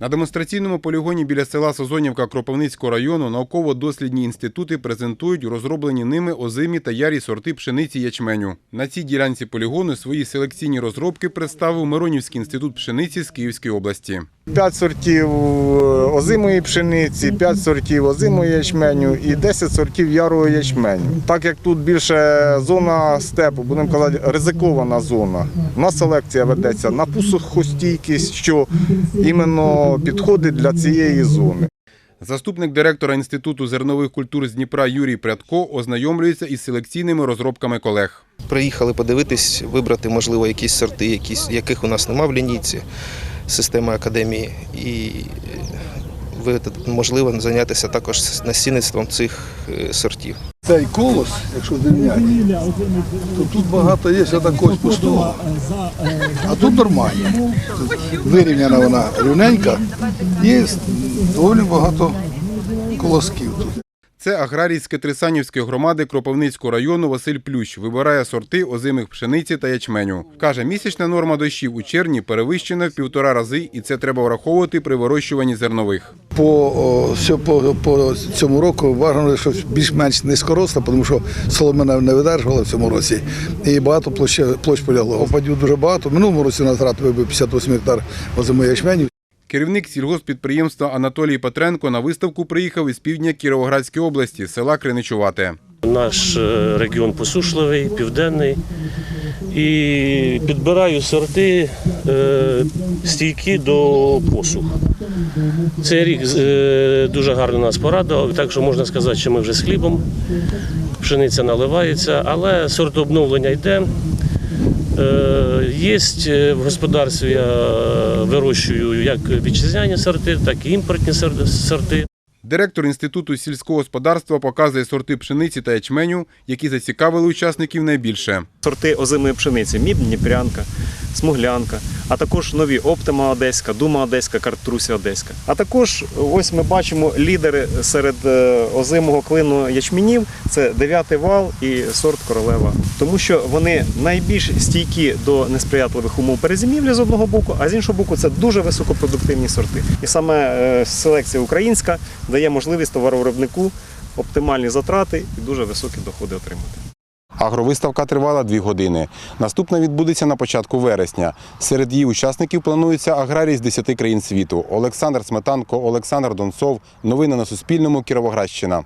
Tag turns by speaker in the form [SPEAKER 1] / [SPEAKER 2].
[SPEAKER 1] На демонстраційному полігоні біля села Созонівка Кропивницького району науково-дослідні інститути презентують розроблені ними озимі та ярі сорти пшениці ячменю. На цій ділянці полігону свої селекційні розробки представив Миронівський інститут пшениці з Київської області.
[SPEAKER 2] П'ять сортів е, озимої пшениці, 5 сортів озимої ячменю і 10 сортів ярого ячменю. Так як тут більше зона степу, будемо казати, ризикована зона. У нас селекція ведеться на пусохостійкість, що іменно підходить для цієї зони.
[SPEAKER 1] Заступник директора Інституту зернових культур з Дніпра Юрій Прядко ознайомлюється із селекційними розробками колег.
[SPEAKER 3] Приїхали подивитись, вибрати, можливо, якісь сорти, якісь, яких у нас нема в лінійці системи академії, і е, можливо зайнятися також насінництвом цих е, сортів.
[SPEAKER 4] Цей колос, якщо зрівняти, то тут багато є такого пустого. А тут нормально. Вирівняна вона рівненька, є доволі багато колосків тут.
[SPEAKER 1] Це аграрій з Кетрисанівської громади Кропивницького району Василь Плющ вибирає сорти озимих пшениці та ячменю. Каже, місячна норма дощів у червні перевищена в півтора рази, і це треба враховувати при вирощуванні зернових.
[SPEAKER 4] По, по, по цьому року вважано, що більш-менш низькоросла, тому що соломина не видержувала в цьому році. І багато площ, площ полягло. Опадів дуже багато. В минулому році на зрад вибив 58 гектар озимої ячменю.
[SPEAKER 1] Керівник сільгоспідприємства Анатолій Петренко на виставку приїхав із півдня Кіровоградської області, села Криничувате.
[SPEAKER 5] Наш е, регіон посушливий, південний. І підбираю сорти е, стійкі до посух. Цей рік е, дуже гарно нас порадував, так що можна сказати, що ми вже з хлібом. Пшениця наливається, але сортообновлення йде. Е, Є в господарстві я вирощую як вітчизняні сорти, так і імпортні сорти.
[SPEAKER 1] Директор Інституту сільського господарства показує сорти пшениці та ячменю, які зацікавили учасників найбільше.
[SPEAKER 6] сорти озимої пшениці мід, Дніпрянка, смуглянка, а також нові Оптима Одеська, Дума Одеська, Картруся Одеська. А також ось ми бачимо лідери серед е, озимого клину ячменів це дев'ятий вал і сорт королева. Тому що вони найбільш стійкі до несприятливих умов перезимівлі з одного боку, а з іншого боку, це дуже високопродуктивні сорти. І саме е, селекція українська дає можливість товаровиробнику оптимальні затрати і дуже високі доходи отримати.
[SPEAKER 1] Агровиставка тривала дві години. Наступна відбудеться на початку вересня. Серед її учасників планується аграрій з 10 країн світу. Олександр Сметанко, Олександр Донцов. Новини на Суспільному. Кіровоградщина.